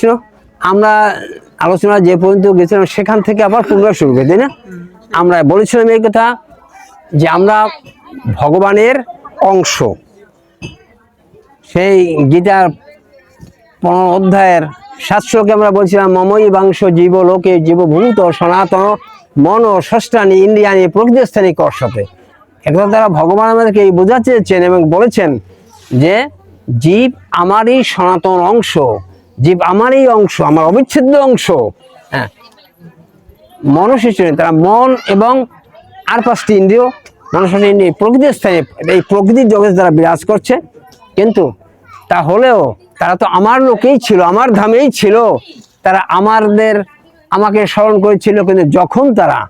প্রশ্ন। আমরা আলোচনা যে পর্যন্ত গেছিলাম, সেখান থেকে আবার পুনরায় শুরু করি তাই না? আমরা বলেছিলাম এই কথা যে আমরা ভগবানের অংশ। সেই গীতার পনেরো অধ্যায়ের শাস্ত্রকে আমরা বলছিলাম, মমই বাংশ জীব লোকে জীবভূত সনাতন মন ষষ্ঠানি ইন্দ্রিয়ানি প্রকৃতিস্থানী কর্ষতে। একথা তারা ভগবান আমাদেরকে বোঝাতে চেয়েছেন এবং বলেছেন যে, জীব আমারই সনাতন অংশ। জীব আমার এই অংশ, আমার অবিচ্ছেদ্য অংশ হ্যাঁ মনশিষ্য তারা মন এবং আর পাঁচটি ইন্দ্রিয় মানুষের ইন্দ্রিয় প্রকৃতির স্থানে এই প্রকৃতির জগতে তারা বিরাজ করছে। কিন্তু তা হলেও তারা তো আমার লোকেই ছিল, আমার ধামেই ছিল, তারা আমাদের, আমাকে স্মরণ করেছিল, কিন্তু যখন তারা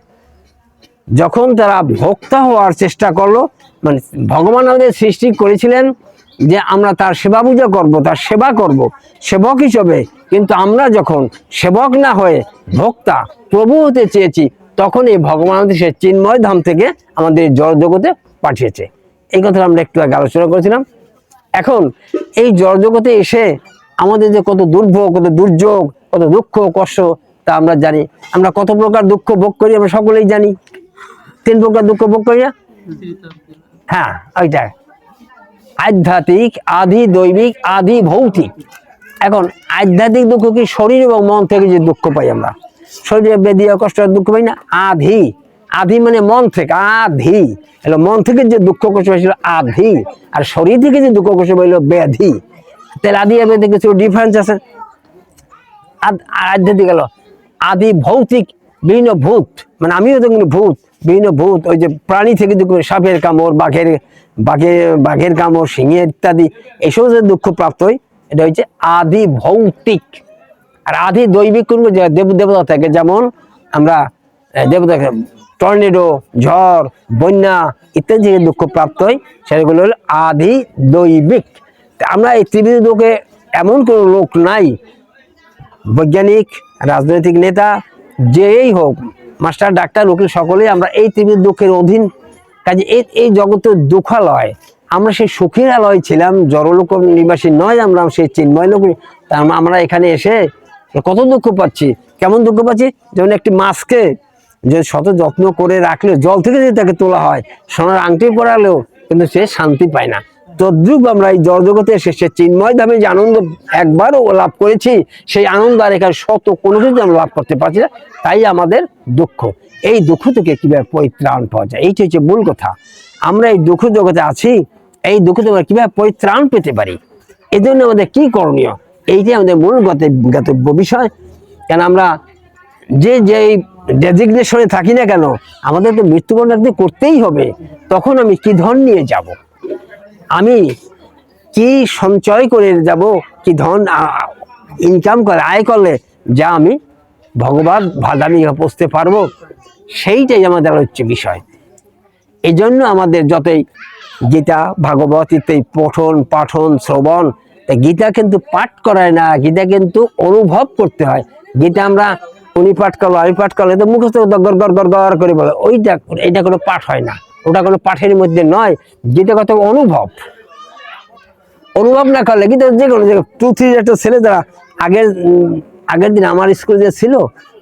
যখন তারা ভোক্তা হওয়ার চেষ্টা করল মানে ভগবান আমাদের সৃষ্টি করেছিলেন যে আমরা তার সেবা পূজা করব, তার সেবা করব, সেবক হিসেবে। কিন্তু আমরা যখন সেবক না হয়ে ভোক্তা, প্রভু হতে চেয়েছি তখন এই ভগবান সে চিন্ময় ধাম থেকে আমাদের জড় জগতে পাঠিয়েছে। এই কথা আমরা একটু আগে আলোচনা করেছিলাম। এখন এই জড় জগতে এসে আমাদের যে কত দুর্ভোগ, কত দুর্যোগ, কত দুঃখ, কষ্ট, তা আমরা জানি। আমরা কত প্রকার দুঃখ ভোগ করি, আমরা সকলেই জানি। তিন প্রকার দুঃখ ভোগ করি না হ্যাঁ ওইটা আধ্যাত্মিক আধি দৈবিক, আদি ভৌতিক। এখন আধ্যাত্মিক দুঃখ কি শরীর এবং মন থেকে যে দুঃখ পাই আমরা? শরীরে বেদি কষ্ট দুঃখ পাই না? আধি। আধি মানে মন থেকে, আধি। এলো মন থেকে যে দুঃখ কষ্ট পাইছিল আধি। আর শরীর থেকে যে দুঃখ কষ্ট পাইল ব্যাধি তাহলে আদি আর কিছু ডিফারেন্স আছে? আধ্যাত্মিক গেল আদি ভৌতিক, বিভিন্ন ভূত। মানে আমিও তো ভূত, বিভিন্ন ভূত, ওই যে প্রাণী থেকে দুঃখ সাপের কামড়, বাঘের বাঘের বাঘের কামড় সিংহের ইত্যাদি, এসব যে দুঃখ প্রাপ্ত হয়, এটা হচ্ছে আদি ভৌতিক। আর আদি দৈবিক কোন দেব, দেবতা থেকে, যেমন আমরা দেবতা টর্নেডো, ঝড়, বন্যা ইত্যাদি যে দুঃখ প্রাপ্ত হয়, সেগুলো হল আদি দৈবিক। আমরা এই ত্রিবিধ লোকে এমন কোনো লোক নাই। বৈজ্ঞানিক, রাজনৈতিক নেতা, যেই হোক, মাস্টার, ডাক্তার, উকিল, সকলেই আমরা এই তীব্র দুঃখের অধীন কাজে এই এই জগতের দুঃখালয়, আমরা সেই সুখের আলয় ছিলাম, জড়লোক নিবাসী নয় আমরা, সেই চিন্ময় লোক আমরা- এখানে এসে কত দুঃখ পাচ্ছি, কেমন দুঃখ পাচ্ছি? যেমন একটি মাছকে যে শত যত্ন করে রাখলে, জল থেকে যদি তাকে তোলা হয়, সোনার আংটি পরালেও কিন্তু সে শান্তি পায় না। তদ্রুপ আমরা এই জড়জগতে এসে সে চিন্ময় ধামে যে আনন্দ একবারও লাভ করেছি, সেই আনন্দ আর এখানে শত কোনো কিছু আমরা লাভ করতে পারছি না, তাই আমাদের দুঃখ। এই দুঃখ থেকে কীভাবে পরিত্রাণ পাওয়া যায়? এইটা হচ্ছে মূল কথা। আমরা এই দুঃখ জগতে আছি, এই দুঃখ থেকে কীভাবে পরিত্রাণ পেতে পারি? এই জন্য আমাদের কি করণীয়? এইটাই আমাদের মূল গতে- গন্তব্য বিষয়। কেন আমরা যে যেই ডেজিগনেশনে থাকি না কেন, আমাদের তো মৃত্যুবরণ একদিন করতেই হবে। তখন আমি কি ধন নিয়ে যাব? আমি কি সঞ্চয় করে যাব? কি ধন ইনকাম করে, আয় করলে যা আমি ভগবান ভাদামি পৌঁছতে পারব? সেইটাই আমাদের হচ্ছে বিষয়। এই জন্য আমাদের যতই গীতা, ভাগবত ইত্যাদি পঠন, পাঠন, শ্রবণ গীতা কিন্তু পাঠ করায় না, গীতা কিন্তু অনুভব করতে হয়। গীতা আমরা উনি পাঠ করল, আমি পাঠ করল তো মুখস্থ গর গর গর গর করে বলে, ওইটা, এটা কোনো পাঠ হয় না। ওটা কোনো পাঠের মধ্যে নয়, গীতা কত অনুভব। অনুভব না করলে কিন্তু যে কোনো টু থ্রি একটা ছেলে যারা আগের আগের দিন আমার স্কুলে যে ছিল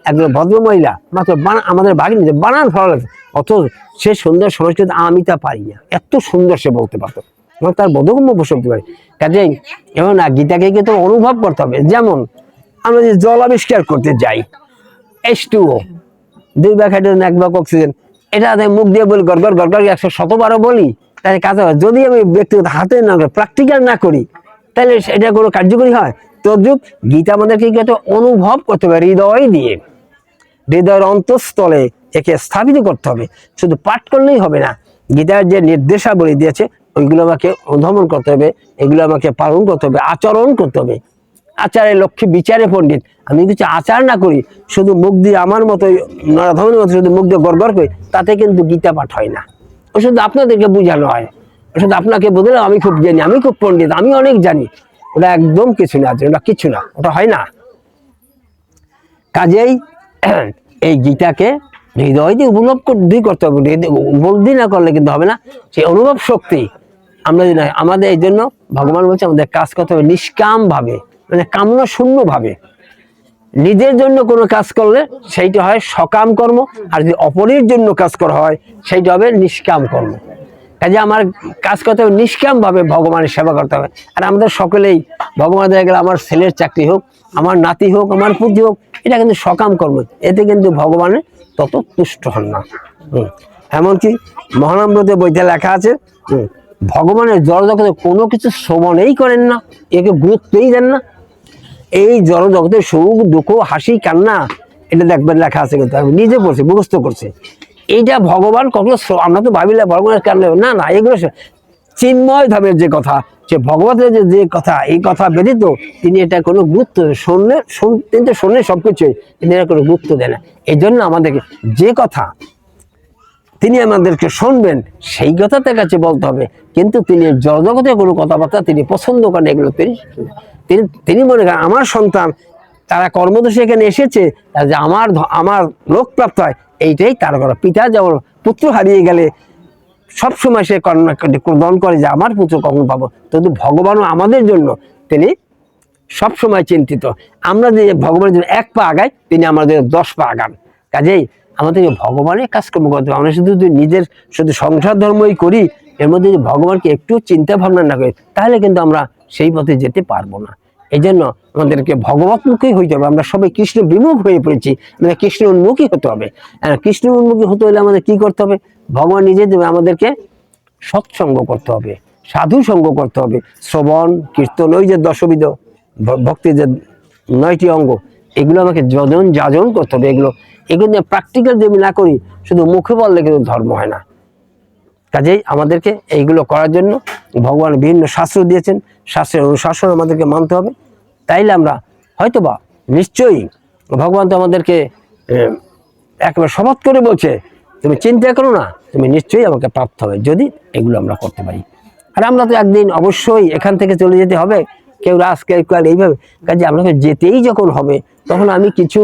একজন ভদ্র মহিলা মাত্র বানা- আমাদের যে বানান ফল অত সে সুন্দর সংস্কৃত আমি তা পারি না। এত সুন্দর সে বলতে পারতো। এবং তার বোধগম্য বসতে পারে কাজেই এবং না, গীতাকে কিন্তু অনুভব করতে হবে। যেমন, আমরা যে জল আবিষ্কার করতে যাই এস টু ও দুই ভাগ হাইড্রোজেন এক ভাগ অক্সিজেন এটা মুখ দিয়ে বলি, গড় গড় গড় গড় একশো শতবারও বলি, তাহলে কাজ হয় যদি আমি ব্যক্তিগত হাতে না করি প্র্যাকটিক্যাল না করি, তাহলে এটা কোনো কার্যকরী হয়? তদ্রুপ গীতা আমাদেরকে অনুভব করতে হবে, হৃদয় দিয়ে। হৃদয়ের অন্তঃস্থলে একে স্থাপিত করতে হবে। শুধু পাঠ করলেই হবে না, গীতার যে নির্দেশাবলী দিয়েছে, ওইগুলো আমাকে অনুধাবন করতে হবে, এগুলো আমাকে পালন করতে হবে, আচরণ করতে হবে। আচারে লক্ষ্মী, বিচারে পণ্ডিত। আমি কিছু আচার না করি, শুধু মুখ দিয়ে আমার মতো নরাধমের মতো শুধু মুখ দিয়ে গড়গড় করি, তাতে কিন্তু গীতা পাঠ হয় না। ও শুধু আপনাদেরকে বোঝানো হয়। শুধু আপনাকে বদলে আমি খুব জানি, আমি খুব পণ্ডিত, আমি অনেক জানি। ওটা একদম কিছু না আছে ওটা কিছু না, ওটা হয় না। কাজেই এই গীতাকে হৃদয় দিয়ে উপলব্ধ কর- করতে হবে। উপলব্ধি না করলে কিন্তু হবে না। সেই অনুভব শক্তি আমরা যদি আমাদের এই জন্য ভগবান বলছে আমাদের কাজ করতে হবে নিষ্কাম ভাবে মানে কামনা শূন্য ভাবে নিজের জন্য কোনো কাজ করলে সেইটা হয় সকাম কর্ম, আর যদি অপরের জন্য কাজ করা হয় সেইটা হবে নিষ্কাম কর্ম। কাজে আমার কাজ করতে হবে নিষ্কাম ভাবে ভগবানের সেবা করতে হবে। আর আমাদের সকলেই ভগবান দেখা গেলে আমার ছেলের চাকরি হোক আমার নাতি হোক, আমার পুঁজি হোক, এটা কিন্তু সকাম কর্ম। এতে কিন্তু ভগবানের তত তুষ্ট হন না। এমনকি মহানম্রতে বইতে লেখা আছে ভগবানের জড়জগতে কোনো কিছু শ্রবণেই করেন না, একে গুরুত্বই দেন না। এই জড় জগতের সুখ, দুঃখ, হাসি, কান্না, এটা দেখবেন লেখা আছে কিন্তু, আমি নিজে পড়ছি, মুখস্থ করছি। এইটা ভগবান কখনো আমরা তো ভাবিলে, ভগবানের কারণে না না, এগুলো চিন্ময় ধামের যে কথা যে ভগবতের যে যে কথা, এই কথা ব্যতীত তিনি এটা কোনো গুরুত্ব শুনলে শুন- তিনি তো শুনলে সবকিছুই, তিনি এটা কোনো গুরুত্ব দেন না। এই জন্য আমাদেরকে যে কথা তিনি আমাদেরকে শুনবেন, সেই কথা তার কাছে বলতে হবে। কিন্তু তিনি জগতে কোনো কথাবার্তা তিনি পছন্দ করেন এগুলো তিনি তিনি তিনি মনে করেন, আমার সন্তান, তারা কর্মদোষে এখানে এসেছে যে আমার আমার লোক প্রাপ্ত হয়, এইটাই তার করা। পিতা যেমন পুত্র হারিয়ে গেলে সবসময় সে কর্ণা করে যে আমার পুত্র কখন পাবো? কিন্তু ভগবানও আমাদের জন্য তিনি সব সময় চিন্তিত। আমরা যে ভগবানের জন্য এক পা আগাই, তিনি আমাদের দশ পা আগান। কাজেই আমাদেরকে ভগবানের কাজকর্ম করতে হবে। আমরা শুধু যদি নিজের, শুধু সংসার ধর্মই করি, এর মধ্যে যদি ভগবানকে একটু চিন্তা ভাবনা না করি, তাহলে কিন্তু আমরা সেই পথে যেতে পারব না। এই জন্য আমাদেরকে ভগবতমুখী হইতে হবে। আমরা সবাই কৃষ্ণ বিমুখ হয়ে পড়েছি। আমরা কৃষ্ণ উন্মুখী হতে হবে। কৃষ্ণ উন্মুখী হতে হলে আমাদের কি করতে হবে? ভগবান নিজে দেবে, আমাদেরকে সৎসঙ্গ করতে হবে সাধু সঙ্গ করতে হবে। শ্রবণ, কীর্তন, ওই যে দশবিধ ভক্তির যে নয়টি অঙ্গ, এগুলো আমাকে যজন যাজন করতে হবে। এগুলো এগুলো নিয়ে প্র্যাকটিক্যাল যদি না করি, শুধু মুখে বললে কিন্তু ধর্ম হয় না। কাজেই আমাদেরকে এইগুলো করার জন্য ভগবান বিভিন্ন শাস্ত্র দিয়েছেন। শাস্ত্রের অনুশাসন আমাদেরকে মানতে হবে। তাইলে আমরা হয়তোবা নিশ্চয়ই ভগবান তো আমাদেরকে একেবারে শপথ করে বলছে, তুমি চিন্তা করো না, তুমি নিশ্চয়ই আমাকে প্রাপ্ত হবে, যদি এগুলো আমরা করতে পারি। আর আমরা তো একদিন অবশ্যই এখান থেকে চলে যেতে হবে, কেউ রাস, কেউ কাল এইভাবে। কাজে আপনাকে যেতেই যখন হবে, তখন আমি কিছু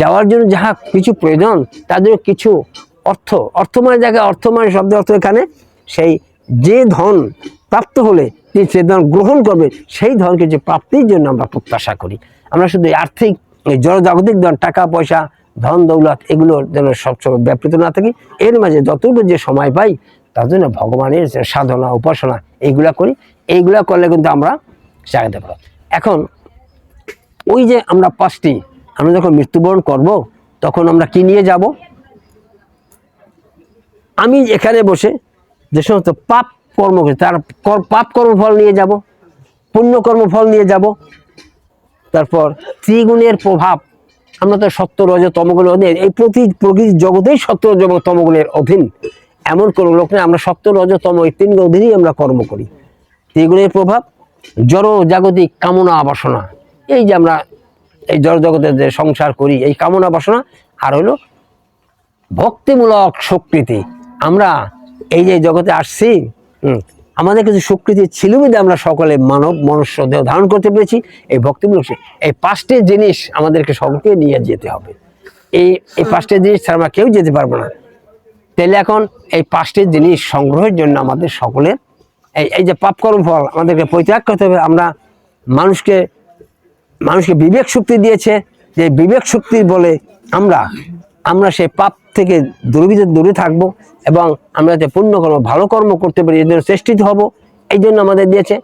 যাওয়ার জন্য যাহা কিছু প্রয়োজন, তার জন্য কিছু অর্থ অর্থ মানে জায়গায় অর্থ মানে শব্দ অর্থ এখানে, সেই যে ধন প্রাপ্ত হলে সে ধন গ্রহণ করবে, সেই ধনকে যে প্রাপ্তির জন্য আমরা প্রত্যাশা করি। আমরা শুধু আর্থিক, এই জড়জাগতিক ধন, টাকা, পয়সা, ধন, দৌলত, এগুলো যেন সবসময় ব্যাপৃত না থাকি, এর মাঝে যতটুকু যে সময় পাই, তার জন্য ভগবানের সাধনা, উপাসনা, এইগুলা করি। এইগুলা করলে কিন্তু আমরা জাগাতে পারব এখন, ওই যে আমরা পাঁচটি, আমরা যখন মৃত্যুবরণ করব, তখন আমরা কি নিয়ে যাব? আমি এখানে বসে যে সমস্ত পাপ কর্ম করি, তার পাপ কর্মফল নিয়ে যাব পুণ্য কর্মফল নিয়ে যাব। তারপর ত্রিগুণের প্রভাব, আমরা তো সত্য রজ তমগুণের অধীন, এই প্রতি প্রকৃতি জগতেই সত্য রজ তমগুণের অধীন। এমন কোনো লোক নেই, আমরা সত্য রজ তম, এই তিন অধীনেই আমরা কর্ম করি। ত্রিগুণের প্রভাব, জড় জাগতিক কামনা বাসনা। এই যে আমরা এই জড় জগতের যে সংসার করি, এই কামনা বাসনা, আর হলো ভক্তিমূলক স্বীকৃতি আমরা এই যে জগতে আসছি আমাদের কিছু স্বীকৃতি ছিল বিধে আমরা সকলে মানব মনুষ্য দেহ ধারণ করতে পেরেছি। এই ভক্তিমূলক এই পাঁচটি জিনিস আমাদেরকে সকলকে নিয়ে যেতে হবে। এই এই পাঁচটি জিনিস ছাড়া আমরা কেউ যেতে পারব না। তাহলে এখন এই পাঁচটি জিনিস সংগ্রহের জন্য আমাদের সকলের এই এই যে পাপকর্ম ফল আমাদেরকে পরিত্যাগ করতে হবে। আমরা মানুষকে মানুষকে বিবেক শক্তি দিয়েছে। যে বিবেক শক্তি বলে আমরা আমরা সেই পাপ থেকে দুর্বিধ দূরে থাকব এবং আমরা যাতে পুণ্য কর্ম, ভালো কর্ম করতে পারি জন্য চেষ্টিত হব। এই জন্য আমাদের দিয়েছে।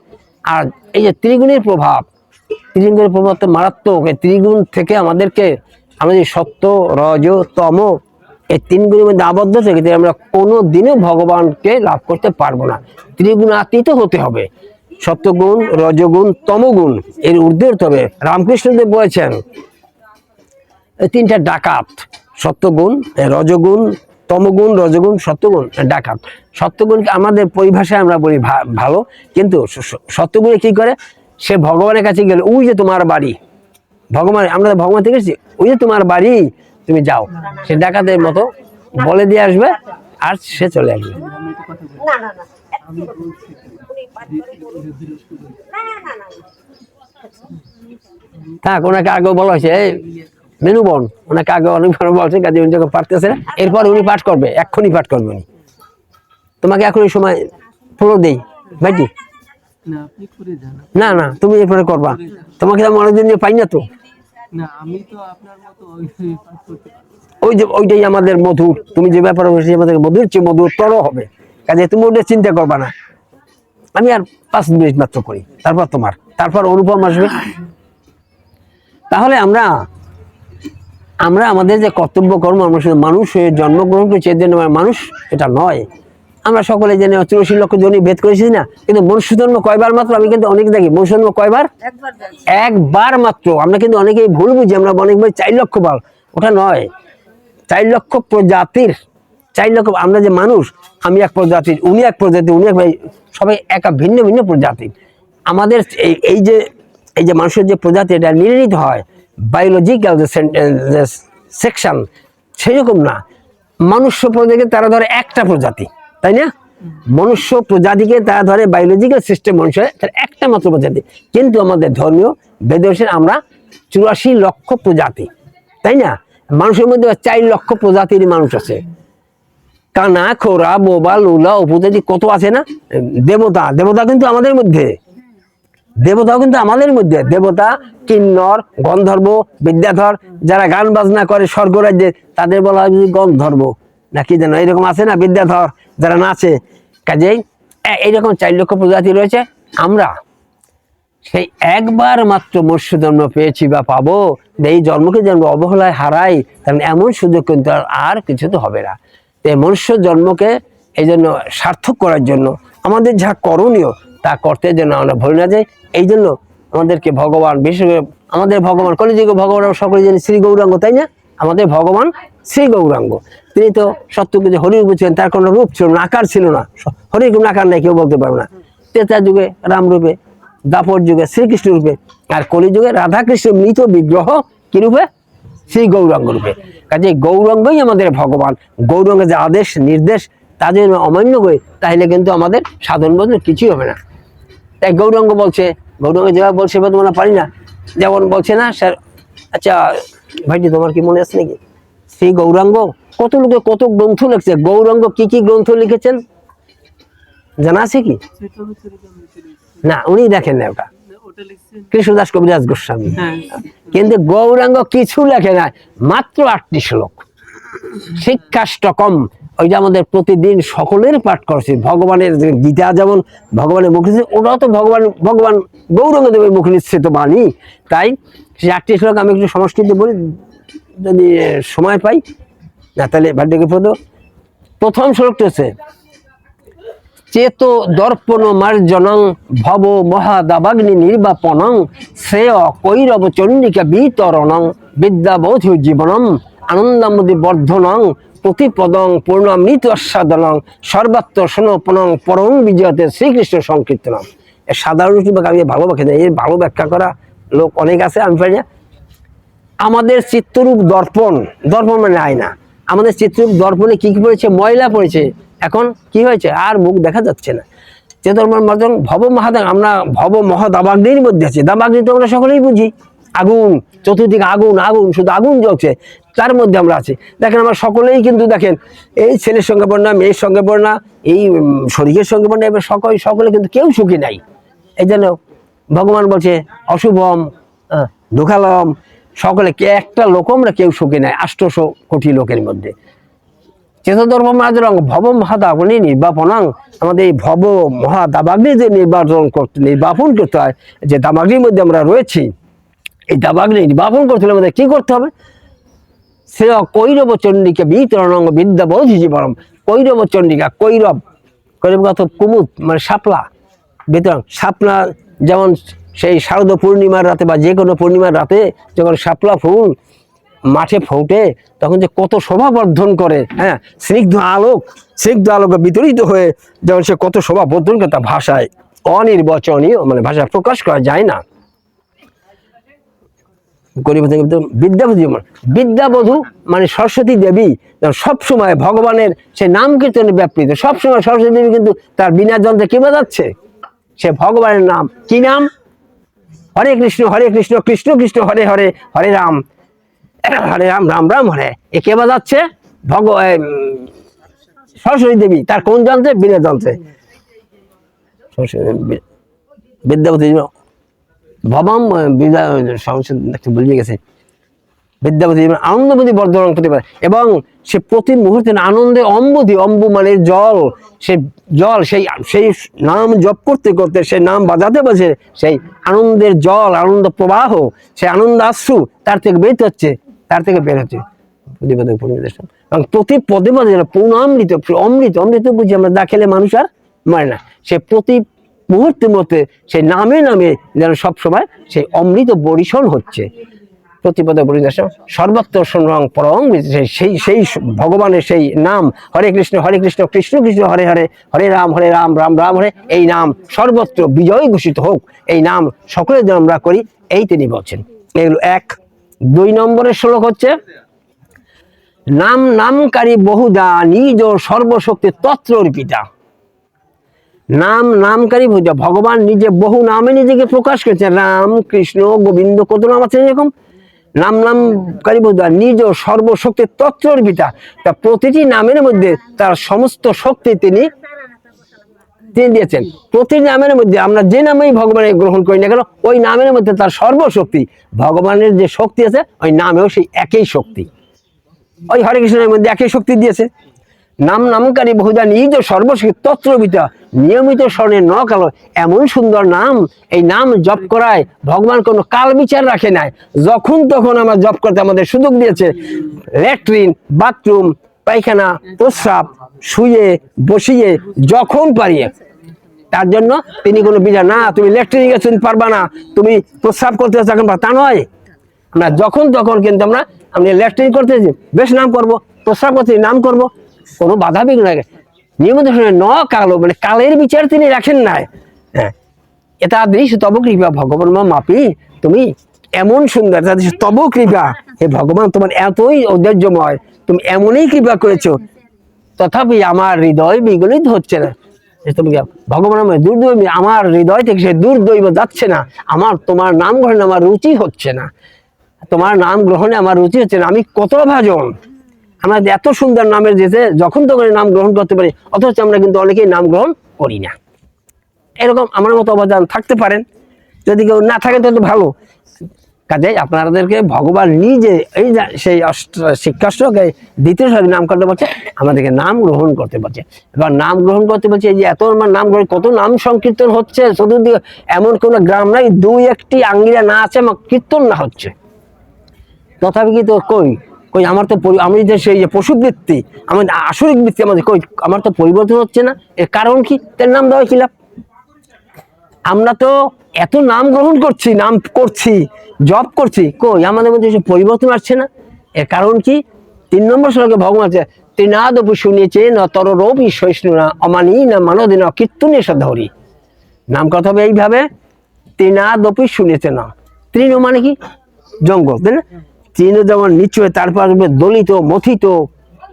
আর এই যে ত্রিগুণের প্রভাব ত্রিগুণের প্রভাব তো মারাত্মক। এই ত্রিগুণ থেকে আমাদেরকে আমাদের সত্য রজ, তম, এই তিন গুণের মধ্যে আবদ্ধ থেকে আমরা কোনো দিনও ভগবানকে লাভ করতে পারব না। ত্রিগুণ ত্রিগুণাতীত হতে হবে। সত্যগুণ রজগুণ, তমগুণ, এর ঊর্ধ্বে হতে হবে। রামকৃষ্ণদেব বলেছেন, এই তিনটা ডাকাত সত্যগুণ রজগুণ, তমগুণ, রজগুণ সত্যগুণ ডাকাত। সত্যগুণকে আমাদের পরিভাষায় আমরা বলি ভালো, কিন্তু সত্যগুণে কি করে? সে ভগবানের কাছে গেলে ওই যে তোমার বাড়ি। ভগবান, আমরা ভগবান থেকে এসেছি ওই যে তোমার বাড়ি, তুমি যাও। সে ডাকাতের মতো বলে দিয়ে আসবে, আর সে চলে আসবে। থাক, ওনাকে আগেও বলা হয়েছে মেনু বোন ওনাকে আগে অনেকবার বলছে কাজে উনি যখন পারতেছে না এরপর উনি পাঠ করবে এক্ষুনি পাঠ করবে উনি। তোমাকে এখন এই সময় পুরো দেই ভাইটি? না না তুমি এরপরে করবা। তোমাকে তো অনেকদিন দিয়ে পাই না তো। ওই যে ওইটাই আমাদের মধুর। তুমি যে ব্যাপারে আমাদের মধুর চেয়ে মধুরতর হবে। কাজে তুমি ওটা চিন্তা করবা না। আমি আর পাঁচ মিনিট মাত্র করি তারপর তোমার তারপর অনুপম আসবে। তাহলে আমরা আমরা আমাদের যে কর্তব্য কর্ম আমরা শুধু মানুষ হয়ে জন্মগ্রহণ করেছি এর জন্য মানুষ এটা নয়। আমরা সকলে জেনে চুরাশি লক্ষ জনই ভেদ করেছি না কিন্তু মনুষ্য জন্ম কয়বার মাত্র? আমি কিন্তু অনেক দেখি মনুষ্য জন্ম কয়বার? একবার মাত্র। আমরা কিন্তু অনেকেই ভুল বুঝি আমরা অনেক বলি চার লক্ষ বার। ওটা নয়। চার লক্ষ প্রজাতির চার লক্ষ আমরা যে মানুষ আমি এক প্রজাতির উনি এক প্রজাতির উনি এক ভাই- সবাই একা ভিন্ন ভিন্ন প্রজাতির। আমাদের এই এই যে এই যে মানুষের যে প্রজাতি এটা নির্ণীত হয়। বায়োলজিক্যাল যে সেকশন সেরকম না। মনুষ্য প্রজাতিকে তারা ধরে একটা প্রজাতি, তাই না? মনুষ্য প্রজাতিকে তারা ধরে বায়োলজিক্যাল সিস্টেম মানুষের তার একটা মাত্র প্রজাতি। কিন্তু আমাদের ধর্মীয় বেদর্শন আমরা চুরাশি লক্ষ প্রজাতি, তাই না? মানুষের মধ্যে চার লক্ষ প্রজাতির মানুষ আছে। কানা, খোরা, বোবা, লুলা, উপজাতি কত আছে না? দেবতা দেবতা কিন্তু আমাদের মধ্যে। দেবতাও কিন্তু আমাদের মধ্যে। দেবতা, কিন্নর, গন্ধর্ব, বিদ্যাধর, যারা গান বাজনা করে স্বর্গরাজ্যে, তাদের বলা হয় গন্ধর্ব। না কি যেন এরকম আছে না? বিদ্যাধর যারা নাচে। কাজেই এইরকম চার লক্ষ প্রজাতি রয়েছে। আমরা সেই একবার মাত্র মৎস্য জন্ম পেয়েছি বা পাবো। এই জন্মকে যেন অবহেলায় হারাই কারণ এমন সুযোগ কিন্তু আর কিছু তো হবে না। এই মনুষ্য জন্মকে এই জন্য সার্থক করার জন্য আমাদের যা করণীয় তা করতে যেন আমরা ভুলে না যাই। এই জন্য আমাদেরকে ভগবান, বিশেষ আমাদের ভগবান, কলিযুগ ভগবান সকলে জানি শ্রী গৌরাঙ্গ, তাই না? আমাদের ভগবান শ্রী গৌরাঙ্গ। তিনি তো সত্যকে যে হরিরূপ ছিলেন, তার কোনো রূপ ছিল না, আকার ছিল না। হরিরূপ আকার নাই, কেউ বলতে পারবে না। তেতা যুগে রামরূপে দাপর যুগে শ্রীকৃষ্ণ রূপে, আর কলিযুগে রাধাকৃষ্ণ মৃত বিগ্রহ কি রূপে? শ্রী গৌরাঙ্গ রূপে। কাজে গৌরাঙ্গই আমাদের ভগবান। গৌরাঙ্গের যে আদেশ, নির্দেশ, তা যদি অমান্য করি, তাহলে কিন্তু আমাদের সাধন বন্ধু কিছুই হবে না। তাই গৌরাঙ্গ বলছে গৌরাঙ্গ যেভাবে বলছে সেভাবে তোমরা পারি না। যেমন বলছে না স্যার আচ্ছা ভাইটি তোমার কি মনে আছে নাকি? শ্রী গৌরাঙ্গ কত লোকে কত গ্রন্থ লিখছে? গৌরাঙ্গ কি কি গ্রন্থ লিখেছেন? জানা আছে কি। না উনি দেখেন না ওটা। কৃষ্ণদাস কবিরাজ গোস্বামী। হ্যাঁ। কিন্তু গৌরাঙ্গ কিছু লেখে না মাত্র আটটি শ্লোক। শিক্ষাষ্টকম ওইটা আমাদের প্রতিদিন সকলের পাঠ করছে। ভগবানের যে গীতা যেমন ভগবানের মুখ ওটাও তো ভগবান ভগবান গৌরাঙ্গ দেবের মুখ নিঃসৃত বাণী। তাই সেই আটটি শ্লোক আমি একটু সংস্কৃত বলি, যদি সময় পাই না তাহলে ভাগ্যকে প্রথম প্রথম শ্লোকটা হচ্ছে, চেত দর্পণ মার্জনং ভব মহাদাবাগ্নি নির্বাপনং শ্রেয় কৈরব চণ্ডিকা বিতরণং বিদ্যাবোধ জীবনম আনন্দামদি বর্ধনং প্রতিপদং পূর্ণামৃত আস্বাদনং সর্বাত্ম সনপনং পরম বিজয়তে শ্রীকৃষ্ণ সংকীর্তনম। এর সাধারণ আমি ভালো ব্যাখ্যা দেয় এর ভালো ব্যাখ্যা করা লোক অনেক আছে, আমি পারি আমাদের চিত্ররূপ দর্পণ দর্পণ মানে আয়না। আমাদের চিত্ররূপ দর্পণে কি কি পড়েছে? ময়লা পড়েছে। এখন কি হয়েছে? আর মুখ দেখা যাচ্ছে না। চেতনমান মর্জন ভব মহাদান আমরা ভব মহাদাবাগ্নির মধ্যে আছি। দাবাগ্নি তো আমরা সকলেই বুঝি। আগুন, চতুর্দিকে আগুন আগুন, শুধু আগুন জ্বলছে, তার মধ্যে আমরা আছি। দেখেন আমরা সকলেই কিন্তু দেখেন, এই ছেলের সঙ্গে পড়না মেয়ের সঙ্গে পড়না এই শরীরের সঙ্গে পড়না এবার সকল, সকলে কিন্তু কেউ সুখী নাই। এই জন্য ভগবান বলছে, অশুভম দুঃখালম, সকলে কে, একটা লোক আমরা কেউ সুখী নাই, আষ্টশো কোটি লোকের মধ্যে। চেতধর্ম মাদরং ভব মহাদাবনী নির্বাপনাং, আমাদের এই ভব মহাদাবাগ্নি যে নির্বাচন করতে, নির্বাপন করতে হয়, যে দাবাগ্নির মধ্যে আমরা রয়েছি। এই দাবাগ্নি নির্বাপন করতে আমাদের কি করতে হবে? সে কৈরব চণ্ডিকা বিতরণং বিদ্যাবোধি জীবনম কৈরব চণ্ডিকা, কৈরব। কৈরব কত? কুমুদ মানে শাপলা। বিতরণ, শাপলা যেমন সেই শারদ পূর্ণিমার রাতে বা যে কোনো পূর্ণিমার রাতে যখন শাপলা ফুল মাঠে ফোটে, তখন যে কত শোভা বর্ধন করে হ্যাঁ স্নিগ্ধ আলোক, স্নিগ্ধ আলোকে বিতরিত হয়ে যেমন সে কত শোভা বর্ধন করে তা ভাষায় অনির্বচনীয় মানে ভাষায় প্রকাশ করা যায় না। বিদ্যাবধূ যেমন মানে সরস্বতী দেবী সব সময় ভগবানের সে নাম কীর্তনে ব্যাপৃত। সব সময় সরস্বতী দেবী কিন্তু তার বিনা যন্ত্রে কি বাজাচ্ছে? সে ভগবানের নাম। কি নাম? হরে কৃষ্ণ হরে কৃষ্ণ কৃষ্ণ কৃষ্ণ, হরে হরে হরে রাম। হরে রাম রাম রাম, হরে। এ কে বাজাচ্ছে? ভগ সরস্বতী দেবী। তার কোন যন্ত্রে? বিনা যন্ত্রে। বিদ্যাপতি ভবম বিদ্যা সংসদ ভুলিয়ে গেছে বিদ্যাপতি আনন্দবতী বর্ধমান প্রতিভা এবং সে প্রতি মুহূর্তে আনন্দে অম্বুদি অম্বু মানে জল, সে জল, সেই সেই নাম জপ করতে করতে সেই নাম বাজাতে বাজে, সেই আনন্দের জল, আনন্দ প্রবাহ সেই আনন্দ আশ্রু তার থেকে বের হচ্ছে, তার থেকে বের হচ্ছে। প্রতিপদে এবং প্রতি পদে পদে যেন পূর্ণামৃত, অমৃত অমৃত বুঝি আমরা দা খেলে মানুষ আর মারে না। সে প্রতি মুহূর্তে মুহূর্তে সেই নামে নামে যেন সবসময় সেই অমৃত বরিশন হচ্ছে। প্রতিপদ পরিদর্শন সর্বত্র সংগ্রাম সেই- সেই সেই ভগবানের সেই নাম হরে কৃষ্ণ হরে কৃষ্ণ কৃষ্ণ কৃষ্ণ, হরে হরে হরে রাম হরে রাম রাম রাম, হরে এই নাম সর্বত্র বিজয় ঘোষিত হোক, এই নাম সকলে যেন আমরা করি, এই তিনি বলছেন। এগুলো এক। দুই নম্বরের শ্লোক হচ্ছে, নাম নামকারী বহুদা নিজ সর্বশক্তি তত্র অর্পিতা নাম নামকারী বহুদা ভগবান নিজে বহু নামে নিজেকে প্রকাশ করেছে। রাম, কৃষ্ণ, গোবিন্দ, কত নাম আছে এরকম? নাম নামকারী বহুদা নিজ সর্বশক্তি অর্পিতা তা প্রতিটি নামের মধ্যে তার সমস্ত শক্তি তিনি তিনি দিয়েছেন। প্রতি নামের মধ্যে আমরা যে নামেই ভগবানের গ্রহণ করি না কেন, ওই নামের মধ্যে তার সর্বশক্তি, ভগবানের যে শক্তি আছে, ওই নামেও সেই একই শক্তি। ওই হরে কৃষ্ণের মধ্যে একই শক্তি দিয়েছে। নাম নামকারী বহুদা নিজ সর্বশক্তি তত্রবিতা নিয়মিত স্মরণে ন কালো এমন সুন্দর নাম, এই নাম জপ করায় ভগবান কোনো কাল বিচার রাখে নাই। যখন তখন আমরা জপ করতে আমাদের সুযোগ দিয়েছে। ল্যাট্রিন বাথরুম, পায়খানা, প্রস্রাব, শুয়ে, বসিয়ে, যখন পারিয়ে। তার জন্য তিনি কোনো বিচার না, তুমি ল্যাট্রিন গেছেন পারবা না, তুমি প্রস্রাব করতে এখন। তা নয়। আমরা যখন তখন কিন্তু আমরা আমি ল্যাট্রিন করতেছি বেশ নাম করব, প্রস্রাব করতে নাম করব। কোনো বাধা বিঘ্ন নাই নিয়মিত ন কালো মানে কালের বিচার তিনি রাখেন নাই। হ্যাঁ এটা দৃশ্য, তব কৃপা, ভগবান মা মাপি, তুমি এমন সুন্দর তব কৃপা। হে ভগবান, তোমার এতই ঔদার্যময় তুমি এমনই কৃপা করেছ। তথাপি আমার হৃদয় বিগলিত হচ্ছে না। তুমি ভগবান আমার আমার হৃদয় থেকে সে দুর্দৈব যাচ্ছে না। আমার, তোমার নাম গ্রহণে আমার রুচি হচ্ছে না। তোমার নাম গ্রহণে আমার রুচি হচ্ছে না। আমি কত ভাজন আমরা এত সুন্দর নামের যেতে যখন তখন নাম গ্রহণ করতে পারি, অথচ আমরা কিন্তু অনেকেই নাম গ্রহণ করি না। এরকম আমার মতো অবদান থাকতে পারেন যদি কেউ না থাকে তো ভালো। কাজে আপনাদেরকে ভগবান নিজে এই সেই শিক্ষাষ্টকে দ্বিতীয় সাহেব নাম করতে বলছে আমাদেরকে নাম গ্রহণ করতে বলছে। এবার নাম গ্রহণ করতে বলছে, এই যে এত আমার নাম গ্রহণ, কত নাম সংকীর্তন হচ্ছে, চতুর্দিকে এমন কোনো গ্রাম নাই, দুই একটি আঙ্গিরা না আছে, আমার কীর্তন না হচ্ছে। তথাপি কি তো কই? কই, আমার তো আমি যে সেই যে পশুবৃত্তি আমার আসরিক বৃত্তি আমাদের, কই, আমার তো পরিবর্তন হচ্ছে না। এর কারণ কি? তার নাম দেওয়া খিলাপ আমরা তো এত নাম গ্রহণ করছি, নাম করছি জব করছি, কই, আমাদের মধ্যে সে পরিবর্তন আসছে না। এর কারণ কি? তিন নম্বর শ্লোকে ভগবান আছে তৃণাদপি শুনিয়েছে না তর রবি সহিষ্ণু না অমানি না মানদে না কীর্তনে ধরি নাম কথা হবে এইভাবে? তৃণাদপি শুনেছে না। তৃণ মানে কি? জঙ্গল, তাই না? তৃণ যেমন নিচু হয়ে তারপর আসবে দলিত, মথিত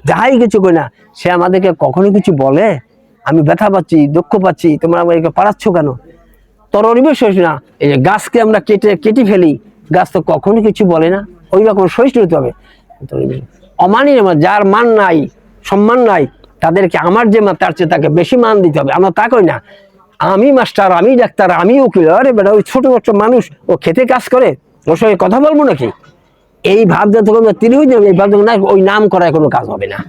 যাহাই কিছু করি না, সে আমাদেরকে কখনো কিছু বলে? আমি ব্যথা পাচ্ছি, দুঃখ পাচ্ছি, তোমরা আমাকে পারাচ্ছ কেন? তররিবেশ সহিষ্ণু না, এই যে গাছকে আমরা কেটে কেটে ফেলি, গাছ তো কখনো কিছু বলে না, ওই রকম সহিষ্ণু হতে হবে। অমানির মা- যার মান নাই, সম্মান নাই, তাদেরকে আমার যে তার চেয়ে তাকে বেশি মান দিতে হবে, আমরা তা করি না। আমি মাস্টার, আমি ডাক্তার, আমি উকিল, আরে বেটা, ওই ছোট ছোট মানুষ, ও খেতে কাজ করে? ওর সঙ্গে কথা বলব নাকি? এই ভাব যতক্ষণ তিনি এই ভাব না ওই নাম করায় কোনো কাজ হবে না।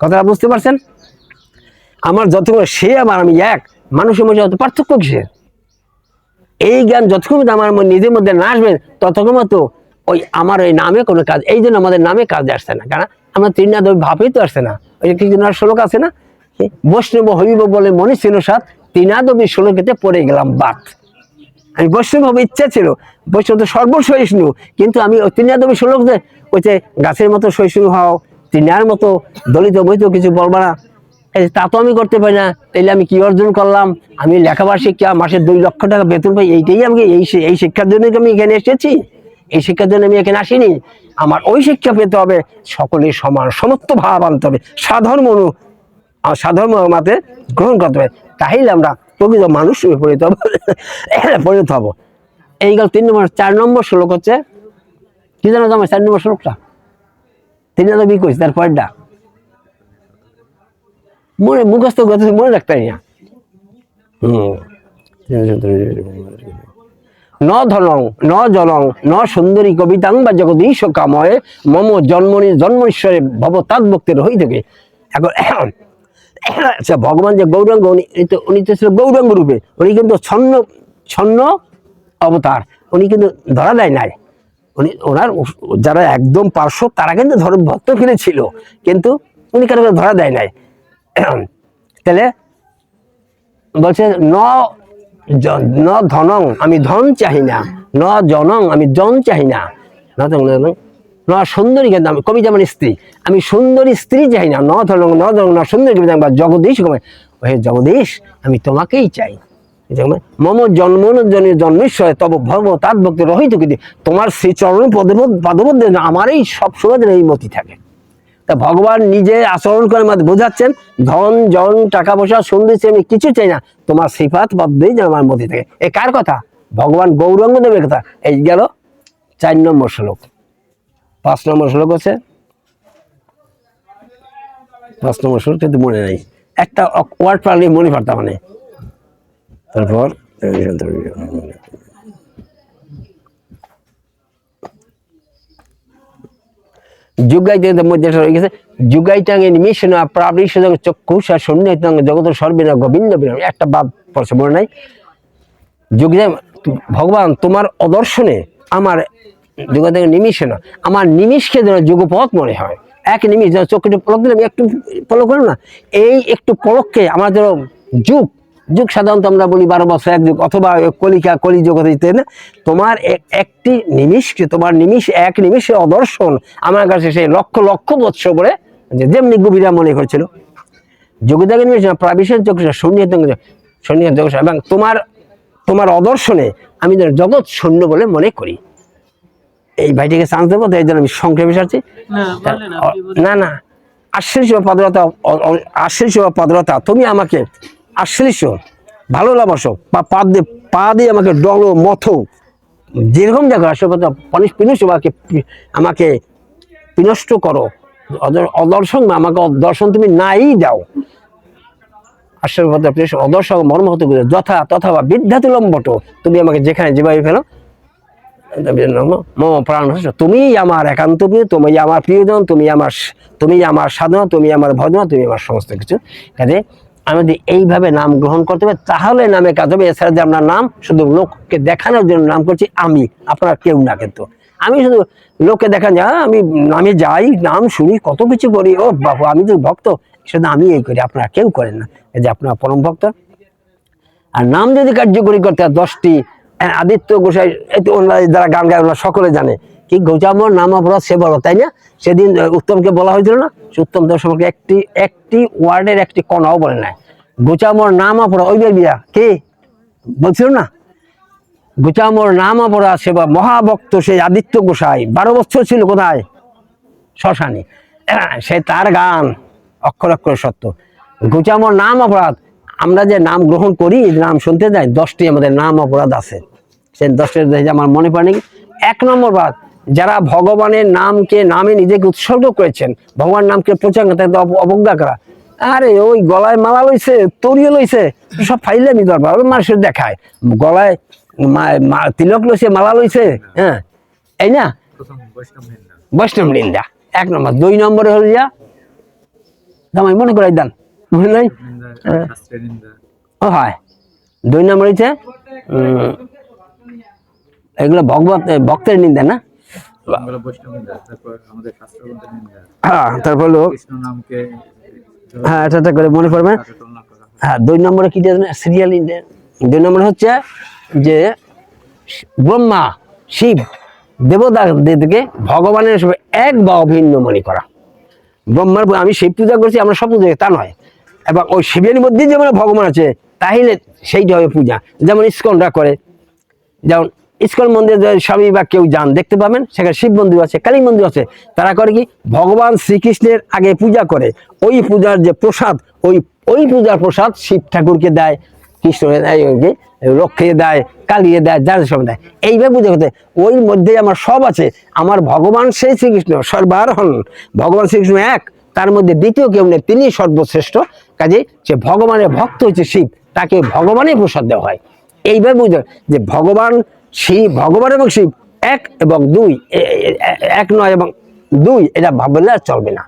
কথাটা বুঝতে পারছেন? আমার যতক্ষণ সে আমার আমি এক। মানুষের মধ্যে অত পার্থক্য কিসের? এই জ্ঞান যতক্ষণ আমার নিজের মধ্যে না আসবে, ততক্ষণ মতো ওই আমার ওই নামে কোনো কাজ, এই জন্য আমাদের নামে কাজ আসছে না। কারণ আমরা ওই ভাবেই তো আসছে না। ওই না শ্লোক আছে না? বৈষ্ণব হইব বলে মনে ছিল সাত ত্রিনাদবী শ্লোকেতে পড়ে গেলাম বাত। আমি বৈষ্ণব হবে ইচ্ছা ছিল। বৈষ্ণব তো সর্বসহিষ্ণু। কিন্তু আমি ওই ত্রিনাদবী শ্লোক যে গাছের মতো সহিষ্ণু হও তৃণার মতো দলিত বইত কিছু বলবা না। তা তো আমি করতে পারি না। তাইলে আমি কি অর্জন করলাম? আমি লেখাপড়া শিক্ষা, মাসে দুই লক্ষ টাকা বেতন পাই, এইটাই আমাকে, এই এই শিক্ষার জন্য আমি এখানে এসেছি? এই শিক্ষার জন্য আমি এখানে আসিনি। আমার ওই শিক্ষা পেতে হবে। সকলের সমান সমস্ত ভাব আনতে হবে। সাধারণ অনু আর সাধারণ মাতে গ্রহণ করতে হবে। তাহলে আমরা প্রকৃত মানুষ পরিণত হব। পরিণত হব। এই গেল তিন নম্বর, চার নম্বর শ্লোক হচ্ছে, কি জানো তোমার চার নম্বর শ্লোকটা? তিন নম্বর বি কইছি তারপরটা মনে, মুখস্থ করতে মনে রাখতে হুম ন। ধনং, ন জলং, ন সুন্দরী কবিতাং বা জগদীশ কাময়ে মম জন্মনি জন্মঈশ্বরে ভবতাৎ ভক্তির হই থেকে এখন আচ্ছা ভগবান যে গৌরাঙ্গ, উনি তো উনি তো ছিল গৌরাঙ্গ রূপে। উনি কিন্তু ছন্ন ছন্ন অবতার। উনি কিন্তু ধরা দেয় নাই। উনি ওনার যারা একদম পার্শ্ব, তারা কিন্তু ধর ভক্ত ফিরে ছিল। কিন্তু উনি কেন ধরা দেয় নাই। তাহলে বলছে, ন ন ধনং, আমি ধন চাহি না। ন জনং, আমি জন চাহি না। ন? ন সুন্দরী কিন্তু আমি কবি যেমন স্ত্রী। আমি সুন্দরী স্ত্রী চাই না, ন ধনং ন ধনং ন সুন্দরী কবি বা জগদীশ কবে হে জগদীশ, আমি তোমাকেই চাই। মম জন্ম জনে জন্মেশ্বর, তব ভব তাৎ ভক্তি রহিত কিন্তু তোমার শ্রী চরণ পদবোধ পদবোধ আমারই সব সময় এই মতি থাকে। তা ভগবান নিজে আচরণ করে আমাদের বোঝাচ্ছেন, ধন, জন, টাকা পয়সা সৌন্দর্য আমি কিছু চাই না, তোমার সিফাত পদ্ধতি যেন আমার মতি থাকে। এ কার কথা? ভগবান গৌরাঙ্গ দেবের কথা। এই গেল চার নম্বর শ্লোক। পাঁচ নম্বর শ্লোক আছে। পাঁচ নম্বর শ্লোক কিন্তু মনে নেই। একটা ওয়ার্ড পারলে মনে পারতাম মানে। তারপর মধ্যে সর্বেনা গোবিন্দ একটা নাই? যুগে ভগবান, তোমার অদর্শনে আমার যুগাইটাঙ্গে নিমিশন আমার নিমিষকে যেন যুগপথ মনে হয়। এক নিমিষ যেন চোখে পলক দিলাম একটু পলক করো না? এই একটু পলককে আমার যেন যুগ যুগ সাধারণত আমরা বলি বারো বছর, এক যুগ, অথবা কলিকা কলি জগতে না। তোমার একটি নিমিষকে, তোমার নিমিষ, এক নিমিষে অদর্শন আমার কাছে সেই লক্ষ লক্ষ বৎসর বলে যেমনি গভীরা মনে করছিল। যোগদাকে নিমিষ না প্রাবিশের চোখ শূন্য শূন্য জগৎ এবং তোমার তোমার অদর্শনে আমি জগৎ শূন্য বলে মনে করি। এই ভাইটিকে চান্স দেবো তো এই জন্য আমি সংক্ষেপে সারছি না। না আশ্রিস পাদরতা আশ্রিস পাদরতা তুমি আমাকে আশ্রিস ভালো লাবাসো বা পা দিয়ে পা দিয়ে আমাকে ডলো মথো যেরকম দেখো আশ্রপাতা পনিশ পিনুষ আমাকে আমাকে বিনষ্ট করো অদর- অদর্শন আমাকে দর্শন তুমি নাই দাও আশ্রপাতা প্রেস অদর্শন মর্মহত করে যথা তথা বা বিদ্যাতুলম্বট তুমি আমাকে যেখানে যেভাবে ফেলো প্রাণ। তুমিই আমার একান্ত প্রিয়, তুমি আমার প্রিয়জন, তুমি আমার তুমি আমার সাধনা, তুমি আমার ভজনা, তুমি আমার সমস্ত কিছু। কাজে আমাদের এইভাবে নাম গ্রহণ করতে হবে তাহলে নামে কাজ হবে। এছাড়া যে আমরা নাম শুধু লোককে দেখানোর জন্য নাম করছি, আমি, আপনারা কেউ না কিন্তু। আমি শুধু লোককে দেখান যে আমি নামে যাই, নাম শুনি, কত কিছু করি, ও বাবু, আমি তো ভক্ত। শুধু আমি এই করি, আপনারা কেউ করেন না। যে আপনারা পরম ভক্ত। আর নাম যদি কার্যকরী করতে হয়, দশটি আদিত্য গোসাই যারা গান গায়, ওনারা সকলে জানে। কি গৌচামর নাম অপরাধ, সে বড়, তাই না? সেদিন উত্তমকে বলা হয়েছিল না? উত্তম সম্পর্কে একটি একটি ওয়ার্ডের একটি কণাও বলে নাই। গোচামর নাম অপরাধ, ওই বিয়া কে? বলছিল না? গোচামর নাম অপরাধ, সে বা মহাভক্ত সেই আদিত্য গোসাই। বারো বছর ছিল কোথায়? শ্মশানে। সে তার গান অক্ষর অক্ষর সত্য। গুচামর নাম অপরাধ আমরা যে নাম গ্রহণ করি নাম শুনতে যাই, দশটি আমাদের নাম অপরাধ আছে। সে দশটি আমার মনে পড়ে নাকি এক নম্বর বাদ, যারা ভগবানের নামকে, নামে নিজেকে উৎসর্গ করেছেন, ভগবান নামকে প্রচার তাকে অবজ্ঞা করা। আরে, ওই গলায় মালা লইছে তরিয়ে লইছে, সব ফাইলে আমি দরবার মানুষের দেখায়। গলায় তিলক লইছে, মালা লইছে হ্যাঁ এই না? বৈষ্ণব নিন্দা। এক নম্বর। দুই নম্বরে হল যা মনে করাই দান মনে নাই? হ্যাঁ। ও হয়। দুই নম্বর হচ্ছে এগুলো ভগবত ভক্তের নিন্দা না? হ্যাঁ তারপর নামকে হ্যাঁ এটা একটা করে মনে পড়বে। হয়। হ্যাঁ দুই নম্বরে কি সিরিয়াল দুই নম্বর হচ্ছে যে ব্রহ্মা শিব দেবতা দেবতাদেরকে ভগবানের এক বা অভিন্ন মনে করা। ব্রহ্মার আমি শিব পূজা করছি আমরা সব পূজা তা নয়। এবং ওই শিবের মধ্যে যেমন ভগবান আছে, তাহলে সেইটা হবে পূজা। যেমন ইস্কনরা করে, যেমন ইস্কন মন্দিরে স্বামী বা কেউ যান, দেখতে পাবেন, সেখানে শিব মন্দির আছে, কালী মন্দির আছে। তারা করে কি? ভগবান শ্রীকৃষ্ণের আগে পূজা করে। ওই পূজার যে প্রসাদ, ওই ওই পূজার প্রসাদ শিব ঠাকুরকে দেয় কৃষ্ণ রক্ষে দেয় কালিয়ে দেয় যার সব দেয়। এইভাবে পূজা করতে ওই মধ্যে আমার সব আছে। আমার ভগবান সেই শ্রীকৃষ্ণ সর্বার হন ভগবান শ্রীকৃষ্ণ এক তার মধ্যে দ্বিতীয় কেউ নেই তিনি সর্বশ্রেষ্ঠ। কাজে যে ভগবানের ভক্ত হচ্ছে শিব, তাকে ভগবানের প্রসাদ দেওয়া হয়। এইভাবে বুঝতে যে ভগবান শিব, ভগবান এবং শিব এক এবং দুই এক নয় এবং দুই, এটা ভাবলে আর চলবে না।